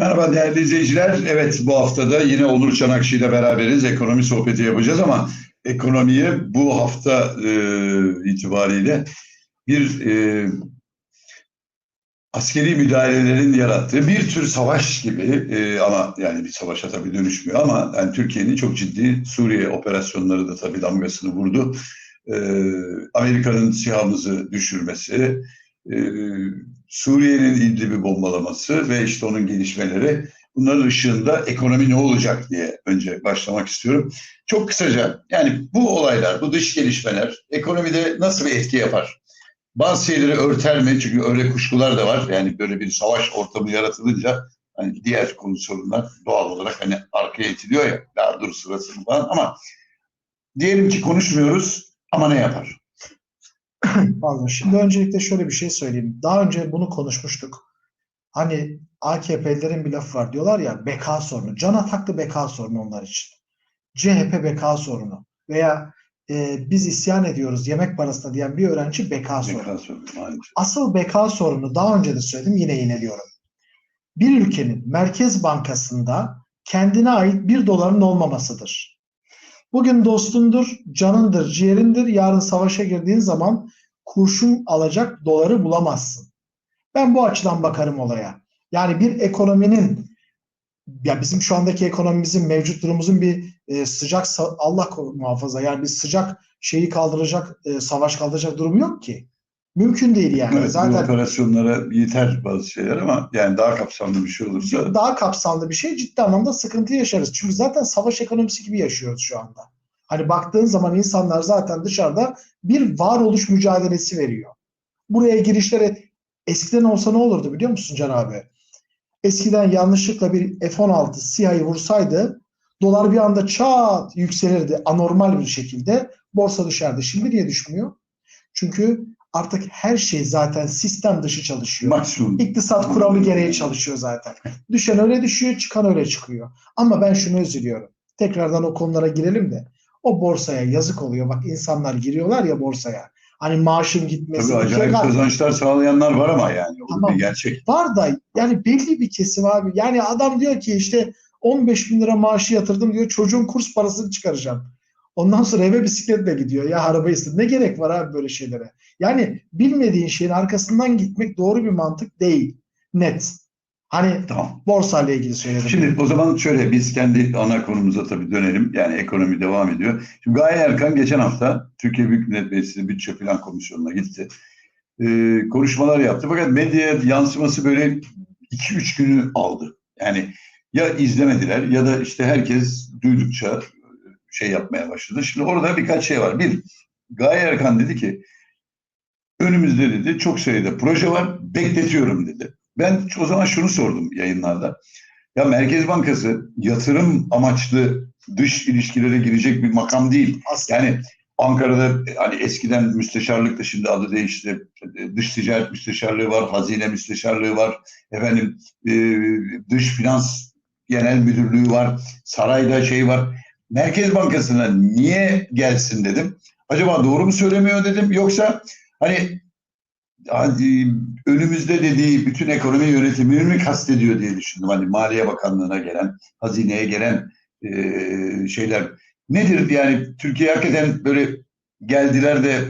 Merhaba değerli izleyiciler. Evet bu haftada yine Onur Çanakçı ile beraberiz. Ekonomi sohbeti yapacağız ama ekonomiye bu hafta e, itibariyle bir e, askeri müdahalelerin yarattığı bir tür savaş gibi e, ama yani bir savaşa tabii dönüşmüyor ama yani Türkiye'nin çok ciddi Suriye operasyonları da tabii damgasını vurdu. E, Amerika'nın sihamızı düşürmesi, Suriye'nin İdlib'i bombalaması ve işte onun gelişmeleri bunların ışığında ekonomi ne olacak diye önce başlamak istiyorum. Çok kısaca yani bu olaylar, bu dış gelişmeler ekonomide nasıl bir etki yapar? Bazı şeyleri örter mi? Çünkü öyle kuşkular da var. Yani böyle bir savaş ortamı yaratılınca hani diğer konu sorunlar doğal olarak hani arkaya itiliyor ya daha dur sırası falan ama diyelim ki konuşmuyoruz ama ne yapar? Pardon. Şimdi öncelikle şöyle bir şey söyleyeyim. Daha önce bunu konuşmuştuk. Hani AKP'lilerin bir lafı var. Diyorlar ya beka sorunu. Can ataklı beka sorunu onlar için. CHP beka sorunu. Veya e, biz isyan ediyoruz yemek parasına diyen bir öğrenci beka sorunu. Beka sorunu. Asıl beka sorunu daha önce de söyledim yine yineliyorum. Bir ülkenin Merkez Bankası'nda kendine ait bir doların olmamasıdır. Bugün dostundur, canındır, ciğerindir. Yarın savaşa girdiğin zaman kurşun alacak doları bulamazsın. Ben bu açıdan bakarım olaya. Yani bir ekonominin ya bizim şu andaki ekonomimizin mevcut durumumuzun bir e, sıcak Allah muhafaza yani bir sıcak şeyi kaldıracak e, savaş kaldıracak durumu yok ki. Mümkün değil yani. Evet, Zaten operasyonlara yeter bazı şeyler ama yani daha kapsamlı bir şey olursa daha kapsamlı bir şey ciddi anlamda sıkıntı yaşarız. Çünkü zaten savaş ekonomisi gibi yaşıyoruz şu anda. Hani baktığın zaman insanlar zaten dışarıda bir varoluş mücadelesi veriyor. Buraya girişlere eskiden olsa ne olurdu biliyor musun Can abi? Eskiden yanlışlıkla bir F-16 SİHA'yı vursaydı dolar bir anda çat yükselirdi anormal bir şekilde borsa düşerdi. Şimdi niye düşmüyor? Çünkü artık her şey zaten sistem dışı çalışıyor. maksimum İktisat kuramı gereği çalışıyor zaten. Düşen öyle düşüyor, çıkan öyle çıkıyor. Ama ben şunu üzülüyorum. Tekrardan o konulara girelim de. O borsaya yazık oluyor. Bak insanlar giriyorlar ya borsaya. Hani maaşın gitmesi. Tabii acayip şey- kazançlar sağlayanlar var ama yani o Tamam. bir gerçek. var da yani belli bir kesim abi. Yani adam diyor ki işte 15 bin lira maaşı yatırdım diyor. Çocuğun kurs parasını çıkaracağım. Ondan sonra eve bisikletle gidiyor. Ya araba istedi. Ne gerek var abi böyle şeylere? Yani bilmediğin şeyin arkasından gitmek doğru bir mantık değil. Net. Hani Tamam. borsayla ilgili söyledim. Şimdi o zaman şöyle biz kendi ana konumuza tabii dönelim. Yani ekonomi devam ediyor. Şimdi Gaye Erkan geçen hafta Türkiye Büyük Millet Meclisi Bütçe Plan Komisyonu'na gitti. Ee, konuşmalar yaptı. Fakat medyaya yansıması böyle 2-3 günü aldı. Yani ya izlemediler ya da işte herkes duydukça şey yapmaya başladı. Şimdi orada birkaç şey var. Bir, Gaye Erkan dedi ki önümüzde dedi çok sayıda proje var bekletiyorum dedi. Ben o zaman şunu sordum yayınlarda. Ya Merkez Bankası yatırım amaçlı dış ilişkilere girecek bir makam değil. Yani Ankara'da hani eskiden müsteşarlıkta şimdi adı değişti. Dış ticaret müsteşarlığı var, hazine müsteşarlığı var. Efendim e, dış finans genel müdürlüğü var. Sarayda şey var. Merkez Bankası'na niye gelsin dedim. Acaba doğru mu söylemiyor dedim. Yoksa hani hani önümüzde dediği bütün ekonomi yönetimini mi kastediyor diye düşündüm. Hani Maliye Bakanlığı'na gelen, hazineye gelen e, şeyler nedir? Yani Türkiye hakikaten böyle geldiler de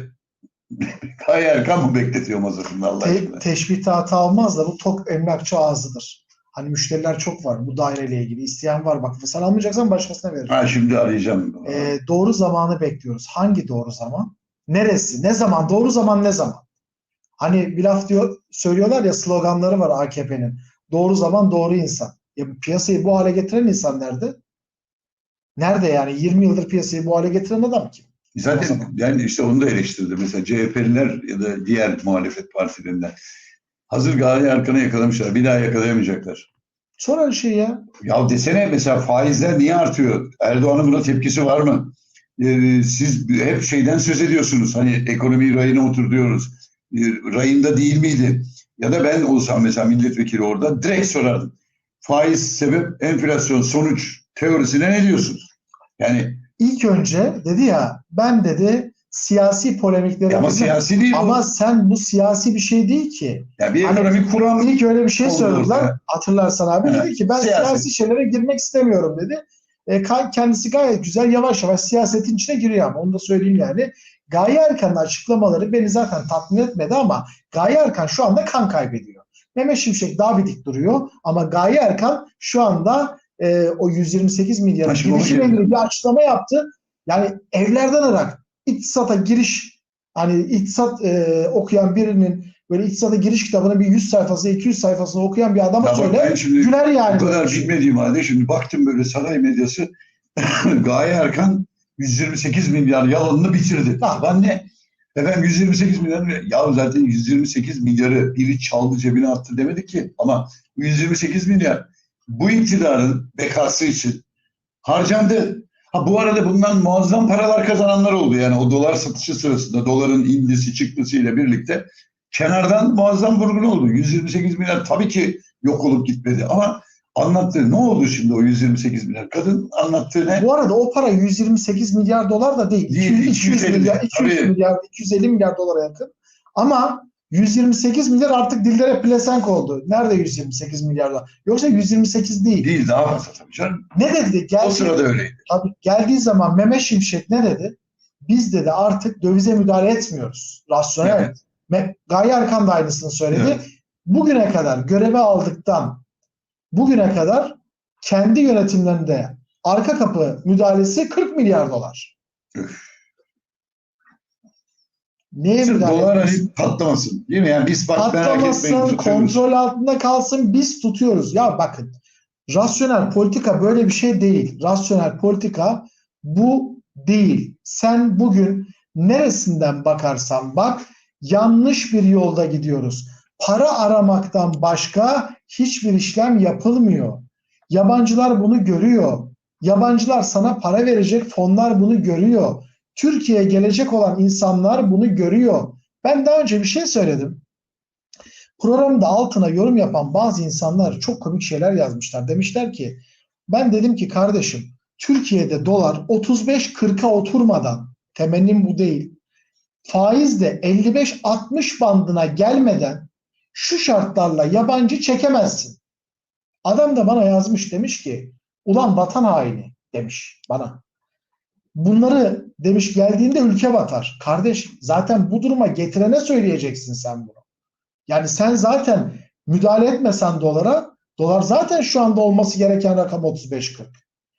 Gaye Erkan mı bekletiyor masasında Allah te- aşkına? teşbihte hata olmaz da bu tok emlakçı ağzıdır. Hani müşteriler çok var bu daireyle ilgili. isteyen var bak. Sen almayacaksan başkasına veririm. Ha şimdi arayacağım. Ee, doğru zamanı bekliyoruz. Hangi doğru zaman? Neresi? Ne zaman? Doğru zaman ne zaman? Hani bir laf diyor, söylüyorlar ya sloganları var AKP'nin. Doğru zaman doğru insan. Ya piyasayı bu hale getiren insan nerede? Nerede yani? 20 yıldır piyasayı bu hale getiren adam kim? Zaten yani işte onu da eleştirdi. Mesela CHP'liler ya da diğer muhalefet partilerinden. Hazır Gaye Erkan'ı yakalamışlar. Bir daha yakalayamayacaklar. Sor her şeyi ya. Ya desene mesela faizler niye artıyor? Erdoğan'ın buna tepkisi var mı? Ee, siz hep şeyden söz ediyorsunuz. Hani ekonomiyi rayına otur diyoruz. Ee, rayında değil miydi? Ya da ben olsam mesela milletvekili orada direkt sorardım. Faiz sebep, enflasyon sonuç teorisine ne diyorsunuz? Yani İlk önce dedi ya ben dedi siyasi polemiklere Ama siyasi değil bu. Ama sen bu siyasi bir şey değil ki. Yani bir Hani- ekonomik kuram İlk öyle bir şey söylediler. Hatırlarsan abi Evet, dedi ki ben siyasi. siyasi şeylere girmek istemiyorum dedi. E, kendisi gayet güzel yavaş yavaş siyasetin içine giriyor ama onu da söyleyeyim yani. Gaye Erkan'ın açıklamaları beni zaten tatmin etmedi ama Gaye Erkan şu anda kan kaybediyor. Mehmet Şimşek daha bir dik duruyor ama Gaye Erkan şu anda e, o 128 milyarın Taşımalı girişimle ilgili bir açıklama yaptı. Yani evlerden ırak iktisata giriş hani iktisat e, okuyan birinin böyle iktisata giriş kitabının bir 100 sayfası 200 sayfasını okuyan bir adama Tamam, söyle şimdi güler yani. bu kadar bilmediğim halde şimdi baktım böyle saray medyası Gaye Erkan 128 milyar yalanını bitirdi. Ha. Ben ne? Efendim 128 milyar ya zaten 128 milyarı biri çaldı cebine attı demedik ki ama 128 milyar bu iktidarın bekası için harcandı. Ha bu arada bundan muazzam paralar kazananlar oldu. Yani o dolar satışı sırasında doların indisi çıktısıyla birlikte kenardan muazzam vurgun oldu. 128 milyar tabii ki yok olup gitmedi ama anlattığı ne oldu şimdi o 128 milyar? Kadın anlattığı ne? Bu arada o para 128 milyar dolar da değil. Değil, 200, 200 250, milyar, 200 tabii. milyar, 250 milyar dolara yakın. Ama 128 milyar artık dillere pelesenk oldu. Nerede 128 milyar dolar? Yoksa 128 değil. Değil daha fazla tabii canım. Ne dedi? Geldi, O sırada öyleydi. Tabii geldiği zaman Mehmet Şimşek ne dedi? Biz dedi artık dövize müdahale etmiyoruz. Rasyonel. Evet. Me- Gaye Erkan da aynısını söyledi. Evet. Bugüne kadar göreve aldıktan bugüne kadar kendi yönetimlerinde arka kapı müdahalesi 40 milyar dolar. Üf. Neye Sırf müdahale dolar hani patlamasın. Değil mi? Yani biz bak merak etmeyin kontrol altında kalsın biz tutuyoruz. Ya bakın rasyonel politika böyle bir şey değil. Rasyonel politika bu değil. Sen bugün neresinden bakarsan bak yanlış bir yolda gidiyoruz. Para aramaktan başka hiçbir işlem yapılmıyor. Yabancılar bunu görüyor. Yabancılar sana para verecek fonlar bunu görüyor. Türkiye'ye gelecek olan insanlar bunu görüyor. Ben daha önce bir şey söyledim. Programda altına yorum yapan bazı insanlar çok komik şeyler yazmışlar. Demişler ki ben dedim ki kardeşim Türkiye'de dolar 35-40'a oturmadan temennim bu değil. Faiz de 55-60 bandına gelmeden şu şartlarla yabancı çekemezsin. Adam da bana yazmış demiş ki ulan vatan haini demiş bana. Bunları demiş geldiğinde ülke batar. Kardeş zaten bu duruma getirene söyleyeceksin sen bunu. Yani sen zaten müdahale etmesen dolara dolar zaten şu anda olması gereken rakam 35-40.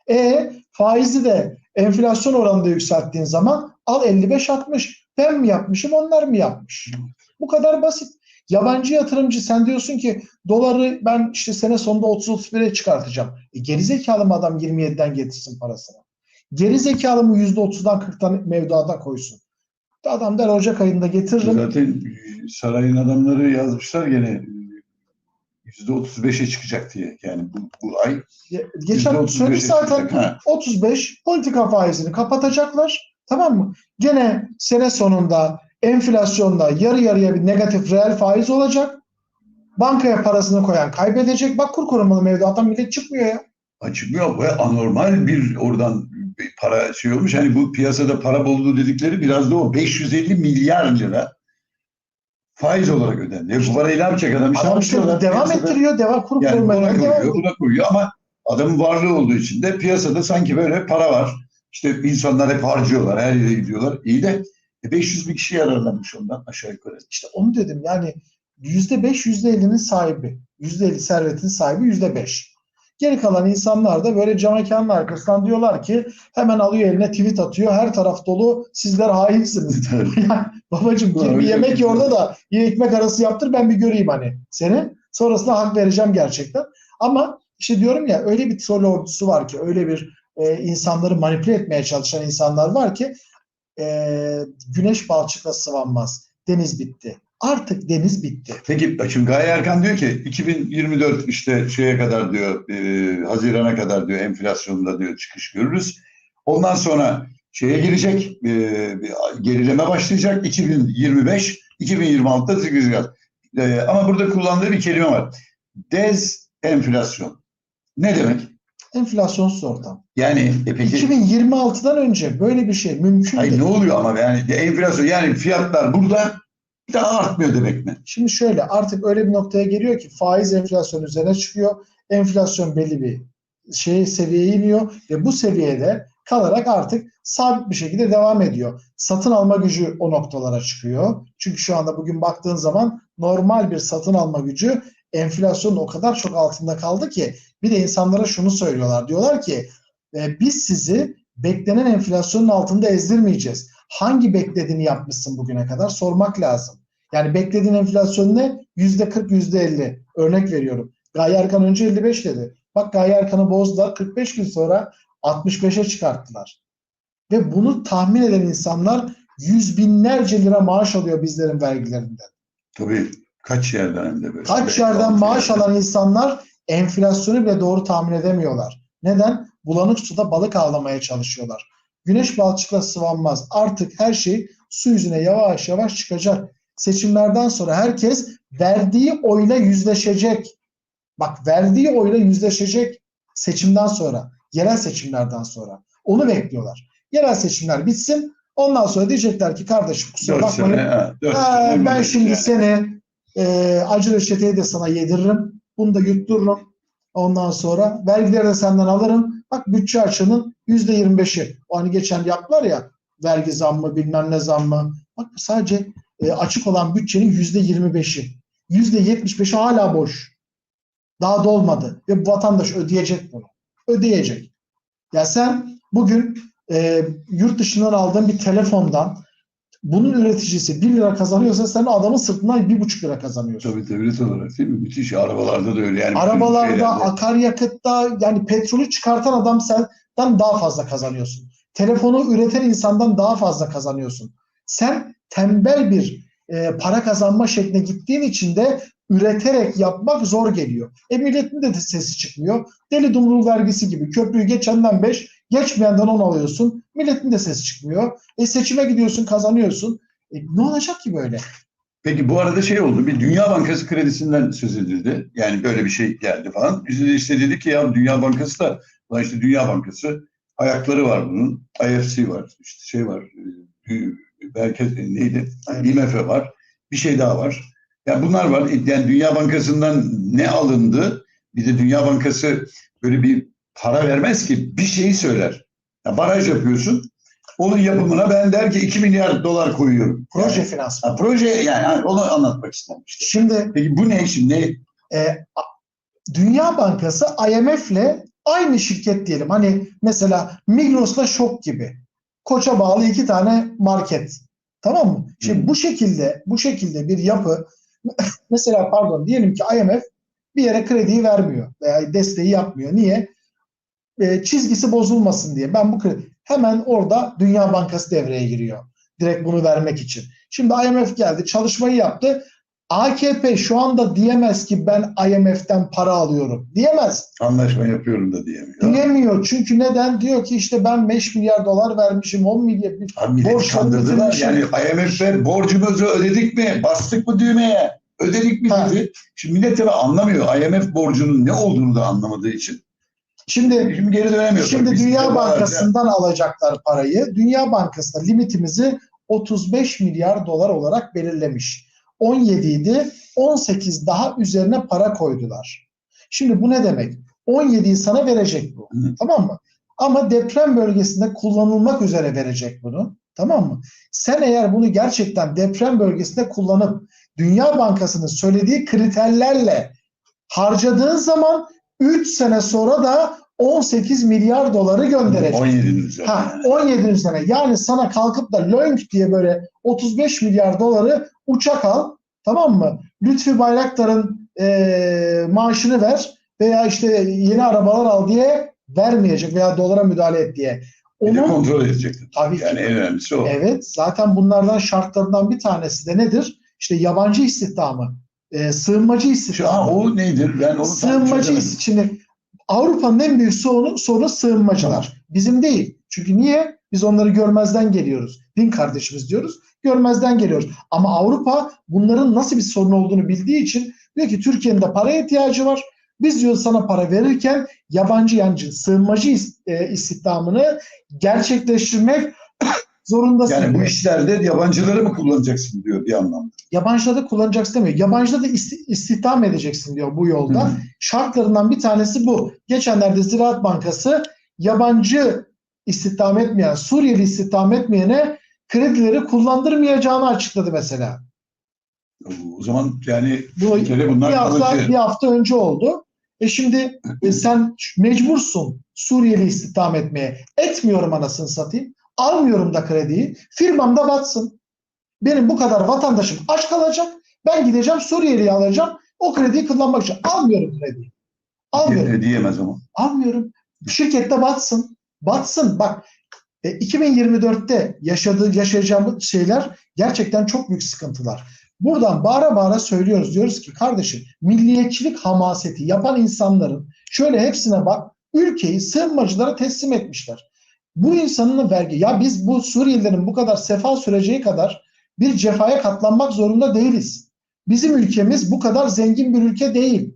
E faizi de enflasyon oranında yükselttiğin zaman al 55-60. Ben mi yapmışım onlar mı yapmış? Bu kadar basit. Yabancı yatırımcı sen diyorsun ki doları ben işte sene sonunda 30-31'e çıkartacağım. E, gerizekalı mı adam 27'den getirsin parasını? Geri zekalı mı %30'dan 40'tan mevduata koysun? Adam der Ocak ayında getiririm. Zaten sarayın adamları yazmışlar gene %35'e çıkacak diye. Yani bu, bu ay Geçen %35'e söyle zaten. Ha. 35 politika faizini kapatacaklar. Tamam mı? Gene sene sonunda enflasyonda yarı yarıya bir negatif reel faiz olacak. Bankaya parasını koyan kaybedecek. Bak kur korumalı mevduattan millet çıkmıyor ya. açıklıyor ve anormal bir oradan para şey olmuş. Hani bu piyasada para bolluğu dedikleri biraz da o 550 milyar lira faiz olarak ödendi. E bu parayı ne yapacak adam? İşte Adam devam piyasada. ettiriyor. Devam kur Yani buna devam koyuyor, ettiriyor. buna koyuyor ama adamın varlığı olduğu için de piyasada sanki böyle para var. İşte insanlar hep harcıyorlar, her yere gidiyorlar. İyi de e, 500 bin kişi yararlanmış ondan aşağı yukarı. İşte onu dedim yani %5 %50'nin sahibi. %50 servetin sahibi %5. Geri kalan insanlar da böyle cam mekanın arkasından diyorlar ki hemen alıyor eline tweet atıyor. Her taraf dolu sizler hainsiniz. Ya Babacım gir bir yemek ye orada da bir ekmek arası yaptır ben bir göreyim hani seni. Sonrasında hak vereceğim gerçekten. Ama işte diyorum ya öyle bir troll ordusu var ki öyle bir e, insanları manipüle etmeye çalışan insanlar var ki e, güneş balçıkla sıvanmaz. Deniz bitti. Artık deniz bitti. Peki şimdi Gaye Erkan diyor ki 2024 işte şeye kadar diyor e, Haziran'a kadar diyor enflasyonda diyor çıkış görürüz. Ondan sonra şeye girecek e, gerileme başlayacak 2025 2026'da zıgıracağız. E, ama burada kullandığı bir kelime var. Dez enflasyon. Ne demek? Enflasyonsuz ortam. Yani e peki 2026'dan önce böyle bir şey mümkün hayır, değil. ne oluyor ama yani enflasyon yani fiyatlar burada daha artmıyor demek mi? Şimdi şöyle artık öyle bir noktaya geliyor ki faiz enflasyon üzerine çıkıyor. Enflasyon belli bir şey seviyeye iniyor ve bu seviyede kalarak artık sabit bir şekilde devam ediyor. Satın alma gücü o noktalara çıkıyor. Çünkü şu anda bugün baktığın zaman normal bir satın alma gücü enflasyonun o kadar çok altında kaldı ki bir de insanlara şunu söylüyorlar. Diyorlar ki e, biz sizi beklenen enflasyonun altında ezdirmeyeceğiz. Hangi beklediğini yapmışsın bugüne kadar sormak lazım. Yani beklediğin enflasyon ne? Yüzde 40, yüzde 50. Örnek veriyorum. Gaye Erkan önce 55 dedi. Bak Gaye Erkan'ı bozdular. 45 gün sonra 65'e çıkarttılar. Ve bunu tahmin eden insanlar yüz binlerce lira maaş alıyor bizlerin vergilerinden. Tabii kaç yerden hem de böyle. Kaç yerden maaş yerden. alan insanlar enflasyonu bile doğru tahmin edemiyorlar. Neden? Bulanık suda balık avlamaya çalışıyorlar. Güneş balçıkla sıvanmaz. Artık her şey su yüzüne yavaş yavaş çıkacak. Seçimlerden sonra herkes verdiği oyla yüzleşecek. Bak verdiği oyla yüzleşecek seçimden sonra. Yerel seçimlerden sonra. Onu bekliyorlar. Yerel seçimler bitsin. Ondan sonra diyecekler ki kardeşim kusura sene ben millet şimdi yani. seni e, acı reçeteyi de sana yediririm. Bunu da yuttururum. Ondan sonra vergileri de senden alırım. Bak bütçe açığının yüzde yirmi beşi. O hani geçen yaptılar ya vergi zammı bilmem ne zammı. Bak sadece e, açık olan bütçenin yüzde yirmi beşi. Yüzde yetmiş beşi hala boş. Daha dolmadı. Ve bu vatandaş ödeyecek bunu. Ödeyecek. Ya sen bugün e, yurt dışından aldığın bir telefondan bunun üreticisi 1 lira kazanıyorsa sen adamın sırtından 1,5 lira kazanıyorsun. Tabii devlet olarak değil mi? Müthiş. Arabalarda da öyle. Yani Arabalarda, akaryakıtta yani petrolü çıkartan adam senden daha fazla kazanıyorsun. Telefonu üreten insandan daha fazla kazanıyorsun. Sen tembel bir e, para kazanma şekline gittiğin için de üreterek yapmak zor geliyor. E milletin de sesi çıkmıyor. Deli dumrul vergisi gibi köprüyü geçenden 5, geçmeyenden 10 alıyorsun. Milletin de sesi çıkmıyor. E seçime gidiyorsun, kazanıyorsun. E, ne olacak ki böyle? Peki bu arada şey oldu. Bir Dünya Bankası kredisinden söz edildi. Yani böyle bir şey geldi falan. Biz de işte dedik ki ya Dünya Bankası da lan işte Dünya Bankası ayakları var bunun. IFC var. işte şey var. e, Merkez e, neydi? IMF var. Bir şey daha var. Yani bunlar var. Yani Dünya Bankası'ndan ne alındı? Bir de Dünya Bankası böyle bir para vermez ki. Bir şeyi söyler. Ya baraj yapıyorsun. Onun yapımına ben der ki 2 milyar dolar koyuyorum. Proje Yani- finansmanı. Proje yani onu anlatmak istemiştim. Şimdi Peki bu ne şimdi? Ne? e, Dünya Bankası IMF'le aynı şirket diyelim. Hani mesela Migros'la Şok gibi. Koça bağlı iki tane market. Tamam mı? Şimdi Hı. bu şekilde bu şekilde bir yapı mesela pardon diyelim ki IMF bir yere krediyi vermiyor veya desteği yapmıyor. Niye? E, çizgisi bozulmasın diye. Ben bu kredi hemen orada Dünya Bankası devreye giriyor. Direkt bunu vermek için. Şimdi IMF geldi, çalışmayı yaptı. AKP şu anda diyemez ki ben IMF'den para alıyorum. Diyemez. Anlaşma yapıyorum da diyemiyor. Diyemiyor. Çünkü neden? Diyor ki işte ben 5 milyar dolar vermişim, 10 milyar. Millet Borçları kandırdılar. Yani IMF'e borcumuzu ödedik mi? Bastık mı düğmeye? Ödedik mi dedi. Şimdi millet anlamıyor. IMF borcunun ne olduğunu da anlamadığı için. Şimdi Şimdi geri dönemiyor. Şimdi. Biz Dünya Bankası'ndan alacaklar parayı. Dünya Bankası da limitimizi 35 milyar dolar olarak belirlemiş. 17 idi. 18 daha üzerine para koydular. Şimdi bu ne demek? 17'yi sana verecek bu. Hı. Tamam mı? Ama deprem bölgesinde kullanılmak üzere verecek bunu. Tamam mı? Sen eğer bunu gerçekten deprem bölgesinde kullanıp Dünya Bankası'nın söylediği kriterlerle harcadığın zaman 3 sene sonra da 18 milyar doları gönderecek. 17'nin üzerine. Ha, yani. 17 sene. Yani sana kalkıp da lönk diye böyle 35 milyar doları uçak al. Tamam mı? Lütfi Bayraktar'ın eee, maaşını ver veya işte yeni arabalar al diye vermeyecek veya dolara müdahale et diye. Bir de Onun kontrol edecek. Tabii ki. Yani en önemlisi o. Evet, zaten bunlardan şartlarından bir tanesi de nedir? İşte yabancı istihdamı, e, sığınmacı Şu an istihdamı. o nedir? Ben onu Sığınmacı çözemedim. ist- Şimdi Avrupa'nın en büyük sorunu, sorunu sığınmacılar. Bizim değil. Çünkü niye? Biz onları görmezden geliyoruz. Din kardeşimiz diyoruz. Görmezden geliyoruz. Ama Avrupa bunların nasıl bir sorun olduğunu bildiği için diyor ki Türkiye'nin de paraya ihtiyacı var. Biz diyor sana para verirken yabancı yancı sığınmacı e, istihdamını gerçekleştirmek zorundasın. Yani bu işlerde yabancıları mı kullanacaksın diyor bir anlamda. Yabancıda da kullanacaksın demiyor. Yabancıda da isti- istihdam edeceksin diyor bu yolda. Hı. Şartlarından bir tanesi bu. Geçenlerde Ziraat Bankası yabancı istihdam etmeyen, Suriyeli istihdam etmeyene kredileri kullandırmayacağını açıkladı mesela. O zaman yani Bu bunlar bir hafta, kalıcı. bir hafta önce oldu. E şimdi e, sen mecbursun Suriyeli istihdam etmeye. Etmiyorum anasını satayım. Almıyorum da krediyi. Firmam da batsın. Benim bu kadar vatandaşım aç kalacak. Ben gideceğim Suriyeli'yi alacağım. O krediyi kullanmak için. Almıyorum krediyi. Almıyorum. Ne diyemez ama. Almıyorum. Şirkette batsın. Batsın. Bak e, 2024'te yaşadığı yaşayacağımız şeyler gerçekten çok büyük sıkıntılar. Buradan bağıra bağıra söylüyoruz. Diyoruz ki kardeşim milliyetçilik hamaseti yapan insanların şöyle hepsine bak ülkeyi sığınmacılara teslim etmişler. Bu insanın vergi ya biz bu Suriyelilerin bu kadar sefa süreceği kadar bir cefaya katlanmak zorunda değiliz. Bizim ülkemiz bu kadar zengin bir ülke değil.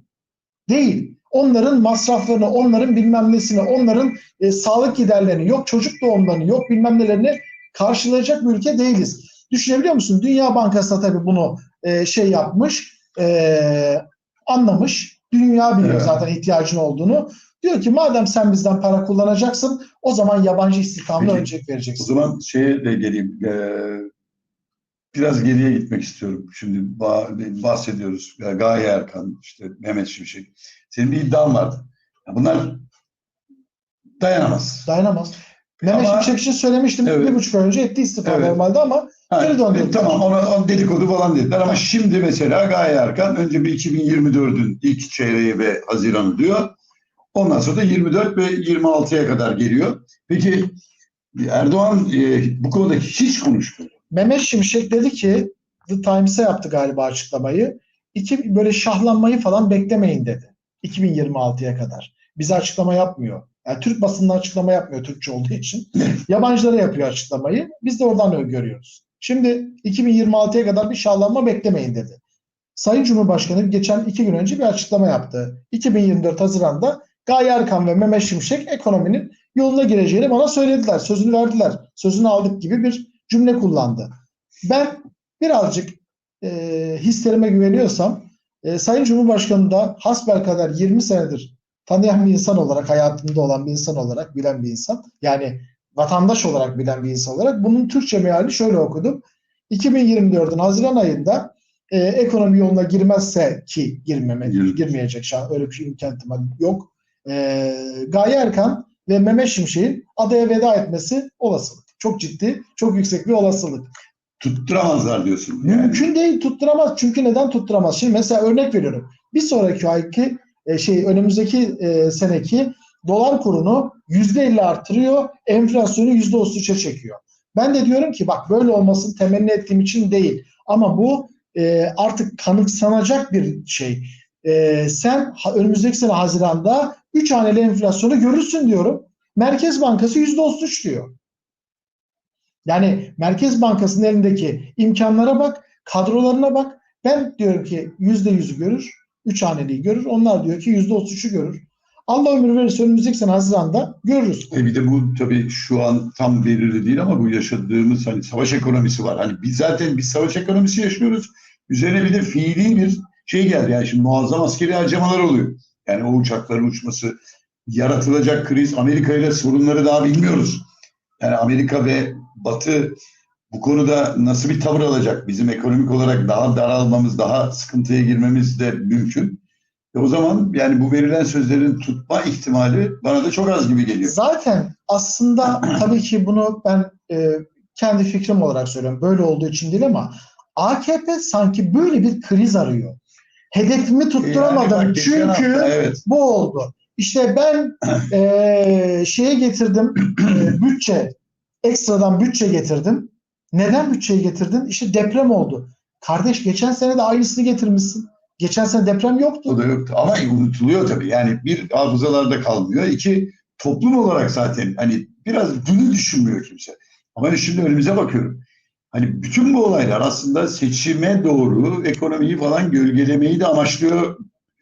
Değil. Onların masraflarını, onların bilmem nesini, onların e, sağlık giderlerini, yok çocuk doğumlarını, yok bilmem nelerini karşılayacak bir ülke değiliz. Düşünebiliyor musun? Dünya Bankası da tabii bunu e, şey yapmış, e, anlamış. Dünya biliyor Evet. zaten ihtiyacın olduğunu. Diyor ki madem sen bizden para kullanacaksın o zaman yabancı istihdamına Peki. öncelik O vereceksin. zaman şeye de geleyim. Ee, biraz geriye gitmek istiyorum. Şimdi ba- bahsediyoruz. Gaye Erkan, işte Mehmet Şimşek. Senin bir iddian vardı. Bunlar dayanamaz. Dayanamaz. Mehmet Ama- Şimşek için söylemiştim Evet. bir buçuk ay önce etti istifa Evet. normalde ama Ha, Geri döndürdüler. Tamam ona, ona dedikodu falan dediler ama şimdi mesela Gaye Erkan önce bir 2024'ün ilk çeyreği ve Haziran'ı diyor. Ondan sonra da 24 ve 26'ya kadar geliyor. Peki Erdoğan e, bu konuda hiç konuşmuyor. Mehmet Şimşek dedi ki The Times'e yaptı galiba açıklamayı. İki, böyle şahlanmayı falan beklemeyin dedi. 2026'ya kadar. Bize açıklama yapmıyor. Yani Türk basınına açıklama yapmıyor Türkçe olduğu için. Yabancılara yapıyor açıklamayı. Biz de oradan görüyoruz. Şimdi 2026'ya kadar bir şahlanma beklemeyin dedi. Sayın Cumhurbaşkanı geçen iki gün önce bir açıklama yaptı. 2024 Haziran'da Gaye Erkan ve Mehmet Şimşek ekonominin yoluna gireceğini bana söylediler. Sözünü verdiler. Sözünü aldık gibi bir cümle kullandı. Ben birazcık e, hislerime güveniyorsam e, Sayın Cumhurbaşkanı da hasbelkader 20 senedir tanıyan bir insan olarak, hayatında olan bir insan olarak, bilen bir insan. Yani vatandaş olarak bilen bir insan olarak bunun Türkçe mealini şöyle okudum. 2024'ün Haziran ayında e, ekonomi yoluna girmezse ki girmeme, Gir- girmeyecek şu an öyle bir şey imkan yok. E, Gaye Erkan ve Mehmet Şimşek'in adaya veda etmesi olasılık. Çok ciddi, çok yüksek bir olasılık. Tutturamazlar diyorsun. Yani. Mümkün değil tutturamaz. Çünkü neden tutturamaz? Şimdi mesela örnek veriyorum. Bir sonraki ayki e, şey önümüzdeki e, seneki dolar kurunu %50 artırıyor, enflasyonu %33'e çekiyor. Ben de diyorum ki bak böyle olmasını temenni ettiğim için değil. Ama bu e, artık kanıksanacak bir şey. E, sen önümüzdeki sene Haziran'da 3 haneli enflasyonu görürsün diyorum. Merkez Bankası %33 diyor. Yani Merkez Bankası'nın elindeki imkanlara bak, kadrolarına bak. Ben diyorum ki %100'ü görür, 3 haneliği görür. Onlar diyor ki %33'ü görür. Allah ömür verirse önümüzdeki sene Haziran'da görürüz. E bir de bu tabii şu an tam belirli değil ama bu yaşadığımız hani savaş ekonomisi var. Hani biz zaten bir savaş ekonomisi yaşıyoruz. Üzerine bir de fiili bir şey geldi. Yani şimdi muazzam askeri harcamalar oluyor. Yani o uçakların uçması, yaratılacak kriz, Amerika ile sorunları daha bilmiyoruz. Yani Amerika ve Batı bu konuda nasıl bir tavır alacak? Bizim ekonomik olarak daha daralmamız, daha sıkıntıya girmemiz de mümkün. E o zaman yani bu verilen sözlerin tutma ihtimali bana da çok az gibi geliyor. Zaten aslında tabii ki bunu ben e, kendi fikrim olarak söylüyorum. Böyle olduğu için değil ama AKP sanki böyle bir kriz arıyor. Hedefimi tutturamadım Yani bak, çünkü hafta, evet. bu oldu. İşte ben eee şeye getirdim eee, bütçe ekstradan bütçe getirdim. Neden bütçeyi getirdin? İşte deprem oldu. Kardeş geçen sene de aynısını getirmişsin. Geçen sene deprem yoktu. O da yoktu. Ama unutuluyor tabii. Yani bir hafızalarda kalmıyor. İki toplum olarak zaten hani biraz bunu düşünmüyor kimse. Ama şimdi önümüze bakıyorum. Hani bütün bu olaylar aslında seçime doğru ekonomiyi falan gölgelemeyi de amaçlıyor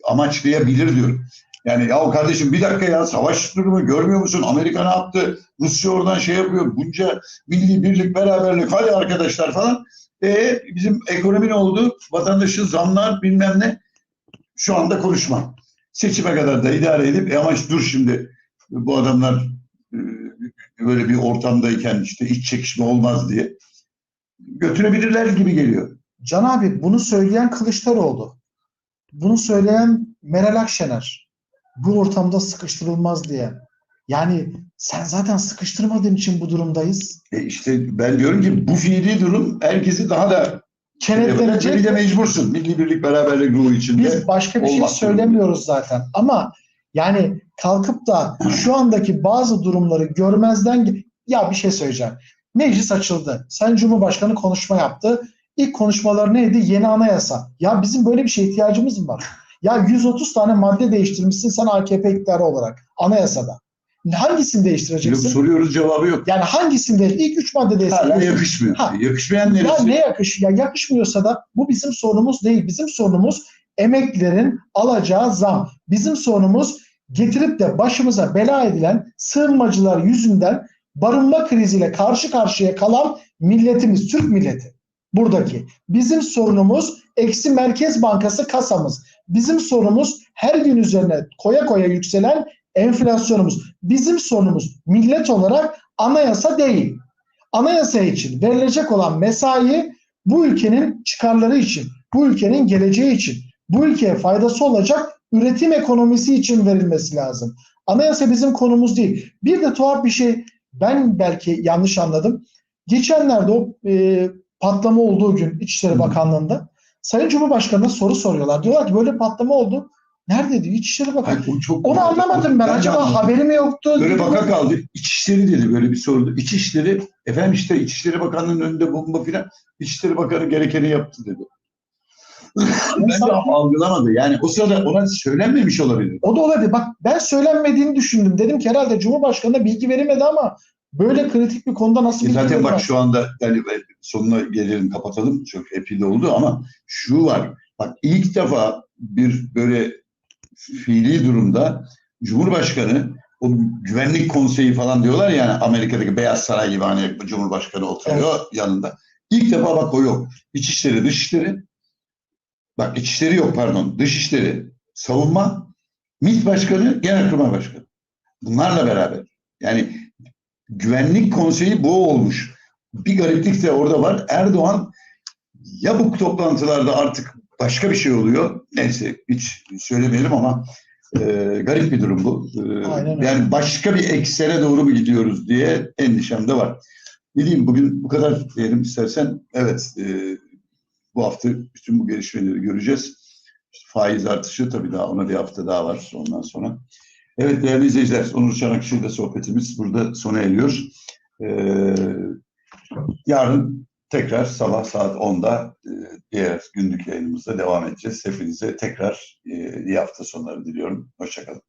amaçlayabilir diyorum. Yani ya kardeşim bir dakika ya savaş durumu görmüyor musun? Amerika ne yaptı? Rusya oradan şey yapıyor. Bunca milli birlik beraberlik hadi arkadaşlar falan. E bizim ekonomi ne oldu? Vatandaşın zamlar bilmem ne. Şu anda konuşma. Seçime kadar da idare edip e ama dur şimdi bu adamlar e, böyle bir ortamdayken işte iç çekişme olmaz diye götürebilirler gibi geliyor. Can abi bunu söyleyen Kılıçdaroğlu. Bunu söyleyen Meral Akşener. Bu ortamda sıkıştırılmaz diye. Yani sen zaten sıkıştırmadığın için bu durumdayız. E işte ben diyorum ki bu fiili durum herkesi daha da bir Kenetlenecek. de mecbursun. Milli birlik beraberlik ruhu içinde. Biz başka bir şey söylemiyoruz zaten. Ama yani kalkıp da şu andaki bazı durumları görmezden ya bir şey söyleyeceğim. Meclis açıldı. Sayın Cumhurbaşkanı konuşma yaptı. İlk konuşmaları neydi? Yeni anayasa. Ya bizim böyle bir şeye ihtiyacımız mı var? Ya 130 tane madde değiştirmişsin sen AKP iktidarı olarak anayasada. Hangisini Yok, değiştireceksin? soruyoruz cevabı yok. Yani hangisinde ilk üç madde Hala değiştireceksin? yakışmıyor. Ha. Yakışmayan Ya neresi? ne yakış ya yakışmıyorsa da bu bizim sorunumuz değil. Bizim sorunumuz emeklilerin alacağı zam. Bizim sorunumuz getirip de başımıza bela edilen sığınmacılar yüzünden barınma kriziyle karşı karşıya kalan milletimiz, Türk milleti. Buradaki. Bizim sorunumuz eksi Merkez Bankası kasamız. Bizim sorunumuz her gün üzerine koya koya yükselen enflasyonumuz. Bizim sorunumuz millet olarak anayasa değil. Anayasa için verilecek olan mesai bu ülkenin çıkarları için, bu ülkenin geleceği için, bu ülkeye faydası olacak üretim ekonomisi için verilmesi lazım. Anayasa bizim konumuz değil. Bir de tuhaf bir şey, ben belki yanlış anladım. Geçenlerde o e, patlama olduğu gün İçişleri. Bakanlığı'nda Sayın Cumhurbaşkanı'na soru soruyorlar. Diyorlar ki böyle patlama oldu. Nerede diyor İçişleri Bakanı. Hayır, çok Onu anlamadım ben. de Acaba anlamadım. haberi mi yoktu? Böyle baka kaldı. İçişleri dedi böyle bir sordu. İçişleri, efendim işte İçişleri Bakanlığı'nın önünde bomba filan. İçişleri Bakanı gerekeni yaptı dedi. Bence algılamadı. Yani o sırada ona söylenmemiş olabilir. O da olabilir. Bak ben söylenmediğini düşündüm. Dedim ki herhalde Cumhurbaşkanı'na bilgi verilmedi ama böyle kritik bir konuda nasıl E bilgi zaten bak verilmez? şu anda yani sonuna gelelim kapatalım. Çok epey de oldu ama şu var. Bak ilk defa bir böyle fiili durumda Cumhurbaşkanı o güvenlik konseyi falan diyorlar yani Amerika'daki Beyaz Saray gibi hani Cumhurbaşkanı oturuyor yanında. İlk defa bak o yok. İçişleri, Dışişleri bak İçişleri yok pardon. Dışişleri, Savunma, MİT Başkanı, Genelkurmay Başkanı. Bunlarla beraber. Yani güvenlik konseyi bu olmuş. Bir gariplik de orada var. Erdoğan ya bu toplantılarda artık başka bir şey oluyor. Neyse hiç söylemeyelim ama e, garip bir durum bu. E, Aynen yani başka bir eksene doğru mu gidiyoruz diye endişem de var. Ne diyeyim bugün bu kadar diyelim istersen. Evet e, bu hafta bütün bu gelişmeleri göreceğiz. İşte faiz artışı tabii daha ona bir hafta daha var ondan sonra. Evet değerli izleyiciler, Onur Çanakçı ile sohbetimiz burada sona eriyor. Ee, yarın tekrar sabah saat 10'da e, diğer günlük yayınımızda devam edeceğiz. Hepinize tekrar e, iyi hafta sonları diliyorum. Hoşçakalın.